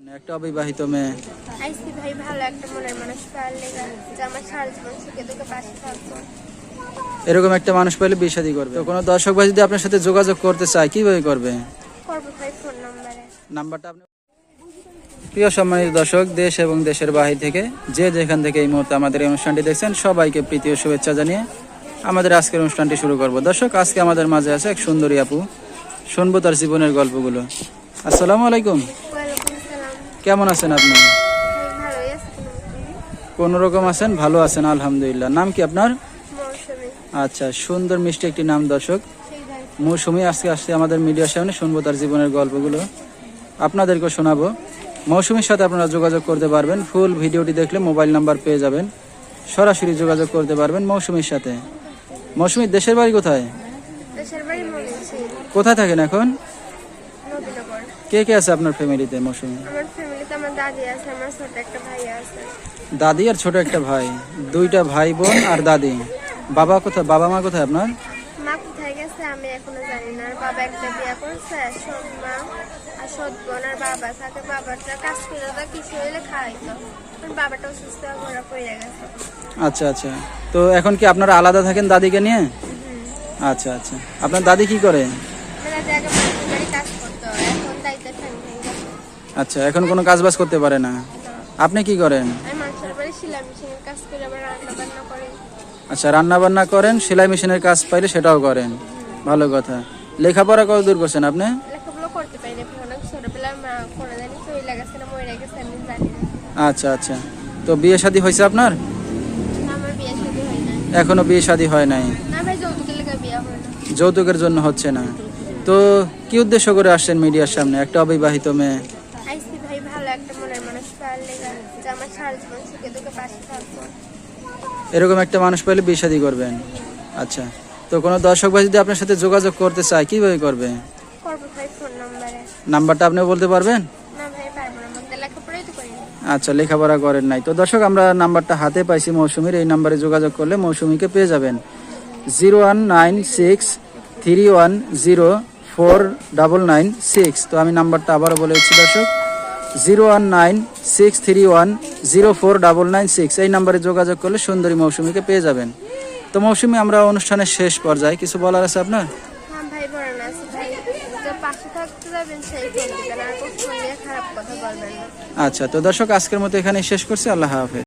একটা অবিবাহিত মেয়ে। আইসি ভাই ভালো একটা মনের মানুষ পাওয়ার লেগে। যে আমার সারা জীবন সুখে দুঃখে পাশে থাকব। এরকম একটা মানুষ পেলে বিয়ে শাদী করবে। তো কোনো দর্শক ভাই যদি আপনার সাথে যোগাযোগ করতে চায় কীভাবে করবে? করব ভাই ফোন নাম্বারে। নাম্বারটা আপনি প্রিয় সম্মানিত দর্শক দেশ এবং দেশের বাহির থেকে যে যেখান থেকে এই মুহূর্তে আমাদের এই অনুষ্ঠানটি দেখছেন সবাইকে প্রীতি ও শুভেচ্ছা জানিয়ে আমাদের আজকের অনুষ্ঠানটি শুরু করব। দর্শক আজকে আমাদের মাঝে আছে এক সুন্দরী আপু। শুনব তার জীবনের গল্পগুলো। আসসালামু আলাইকুম। কেমন আছেন আপনি? কোনো রকম আছেন? ভালো আছেন আলহামদুলিল্লাহ। নাম কি আপনার? আচ্ছা সুন্দর মিষ্টি একটি নাম দর্শক। মৌসুমি আজকে আসছে আমাদের মিডিয়ার সামনে শুনব তার জীবনের গল্পগুলো। আপনাদেরকে শোনাবো। মৌসুমীর সাথে আপনারা যোগাযোগ করতে পারবেন। ফুল ভিডিওটি দেখলে মোবাইল নাম্বার পেয়ে যাবেন। সরাসরি যোগাযোগ করতে পারবেন মৌসুমীর সাথে। মৌসুমীর দেশের বাড়ি কোথায়? কোথায় থাকেন এখন? কে কে আছে আপনার ফ্যামিলিতে মৌসুমী? আমার দাদি আছে আমার ছোট একটা ভাই আছে। দাদি আর ছোট একটা ভাই। দুইটা ভাই বোন আর দাদি। বাবা কোথায়? বাবা মা কোথায় আপনার? মা কোথায় গেছে আমি এখনও জানি না। আর বাবা একটা বিয়ে করছে সৎ মা আর সৎ বোন আর বাবা সাথে বাবাটা কাজ করে তো কিছু হইলে খাওয়াইতো। বাবাটা অসুস্থ হয়ে ঘোরা পড়ে গেছে। আচ্ছা আচ্ছা। তো এখন কি আপনারা আলাদা থাকেন দাদিকে নিয়ে? আচ্ছা আচ্ছা। আপনার দাদি কি করে? কাজ করতো এখন দায়িত্ব আচ্ছা এখন কোনো কাজ বাজ করতে পারে না। আপনি কি করেন? আচ্ছা রান্না বান্না করেন। সেলাই মেশিনের কাজ পাইলে সেটাও করেন। ভালো কথা। লেখাপড়া কত দূর করছেন আপনি? আচ্ছা আচ্ছা। তো বিয়ে শাদী হয়েছে আপনার? না, বিয়ে শাদী হয় এখনও বিয়ে শাদী হয় নাই। যৌতুকের জন্য হচ্ছে না। তো কি উদ্দেশ্য করে আসছেন মিডিয়ার সামনে? একটা অবিবাহিত মেয়ে। একটা মনের মানুষ পাওয়ার যে আমার সারা জীবন সুখে দুঃখে পাশে থাকব। এরকম একটা মানুষ পেলে বিয়ে শাদী করবেন? আচ্ছা। তো কোনো দর্শক ভাই যদি আপনার সাথে যোগাযোগ করতে চায় কীভাবে করবে? করব ভাই ফোন নাম্বারে। নাম্বারটা আপনি বলতে পারবেন? না ভাই পারব না মধ্যে লেখাপড়াই তো করি না আচ্ছা লেখাপড়া করেন নাই। তো দর্শক আমরা নাম্বারটা হাতে পাইছি মৌসুমীর। এই নাম্বারে যোগাযোগ করলে মৌসুমীকে পেয়ে যাবেন। Zero one nine six three one zero four double nine six. তো আমি নাম্বারটা আবারও বলে দিচ্ছি দর্শক। Zero one nine six three one zero four double nine six. এই নাম্বারে যোগাযোগ করলে সুন্দরী মৌসুমিকে পেয়ে যাবেন। তো মৌসুমি আমরা অনুষ্ঠানের শেষ পর্যায়ে কিছু বলার আছে আপনার? হ্যাঁ আচ্ছা তো দর্শক আজকের মতো এখানে শেষ করছি। আল্লাহ হাফেজ।